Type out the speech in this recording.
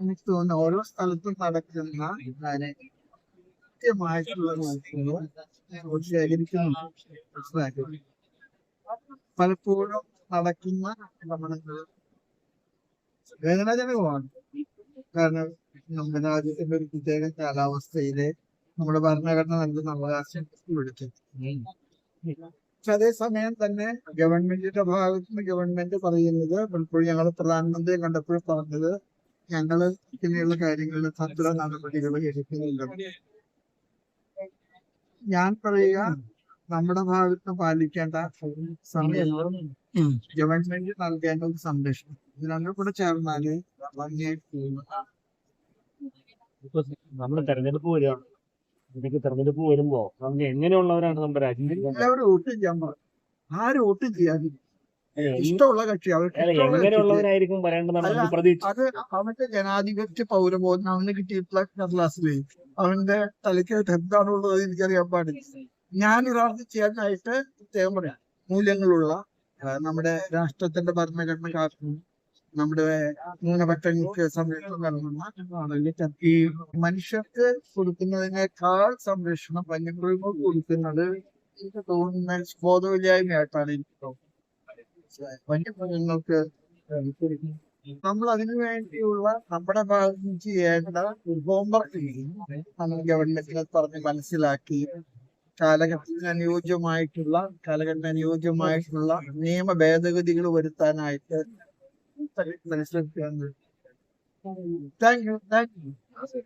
എനിക്ക് തോന്നുന്നു ഓരോ സ്ഥലത്തും നടക്കുന്ന പലപ്പോഴും നടക്കുന്ന വേദനാജനകമാണ്. കാരണം നമ്മുടെ രാജ്യത്തിന്റെ ഒരു പ്രത്യേക കാലാവസ്ഥയിലെ നമ്മുടെ ഭരണഘടന നൽകുന്ന അവകാശം എടുത്തു പക്ഷെ അതേസമയം തന്നെ ഗവൺമെന്റിന്റെ ഭാഗത്ത് നിന്ന് ഗവൺമെന്റ് പറയുന്നത് പലപ്പോഴും ഞങ്ങൾ പ്രധാനമന്ത്രിയെ കണ്ടപ്പോൾ പറഞ്ഞത് ഞങ്ങൾ ഇങ്ങനെയുള്ള കാര്യങ്ങളിൽ തന്ത്ര നടപടികൾ എടുക്കുന്നില്ല ഞാൻ പറയുക നമ്മുടെ ഭാഗത്ത് പാലിക്കേണ്ട സമയം ഗവൺമെന്റ് നൽകേണ്ട ഒരു സംരക്ഷണം ഇത് രണ്ടും കൂടെ ചേർന്നാൽ. നമ്മൾ തെരഞ്ഞെടുപ്പ് വരികയാണ്. ഇതിലേക്ക് തെരഞ്ഞെടുപ്പ് വരുമ്പോ നമുക്ക് എങ്ങനെയുള്ളവരാണ് നമ്മുടെ എല്ലാവരും വോട്ട് ചെയ്യാൻ പറയും ആര് വോട്ട് ചെയ്യാൻ ഇഷ്ടമുള്ള കക്ഷി അവർക്ക് അത് അവന്റെ ജനാധിപത്യ പൗരബോധം അവന് കിട്ടിയിട്ടുള്ള കടലാസിൽ അവന്റെ തലയ്ക്ക് എന്താണുള്ളത് എനിക്കറിയാൻ പാടില്ല. ഞാൻ ഒരാൾക്ക് ചെയ്യാനായിട്ട് പ്രത്യേകം പറയാം മൂല്യങ്ങളുള്ള നമ്മുടെ രാഷ്ട്രത്തിന്റെ ഭരണഘടന കാരണം നമ്മുടെ ന്യൂനപക്ഷങ്ങൾക്ക് സംരക്ഷണം നൽകുന്ന ഈ മനുഷ്യർക്ക് കൊടുക്കുന്നതിനേക്കാൾ സംരക്ഷണം വന്യമൃഗങ്ങൾക്ക് കൊടുക്കുന്നത് എനിക്ക് തോന്നുന്ന ബോധമില്ലായ്മയായിട്ടാണ് എനിക്ക് തോന്നുന്നത്. വന്യമൃഗങ്ങൾക്ക് നമ്മൾ അതിനു വേണ്ടിയുള്ള നമ്മുടെ ഭാഗത്ത് നിന്ന് ചെയ്യേണ്ട ഹോംവർക്ക് നമ്മൾ ഗവൺമെന്റിനെ പറഞ്ഞ് മനസ്സിലാക്കി കാലഘട്ടത്തിന് അനുയോജ്യമായിട്ടുള്ള കാലഘട്ടത്തിന് അനുയോജ്യമായിട്ടുള്ള നിയമ ഭേദഗതികൾ വരുത്താനായിട്ട് പരിശ്രമിക്കാൻ താങ്ക് യു താങ്ക് യു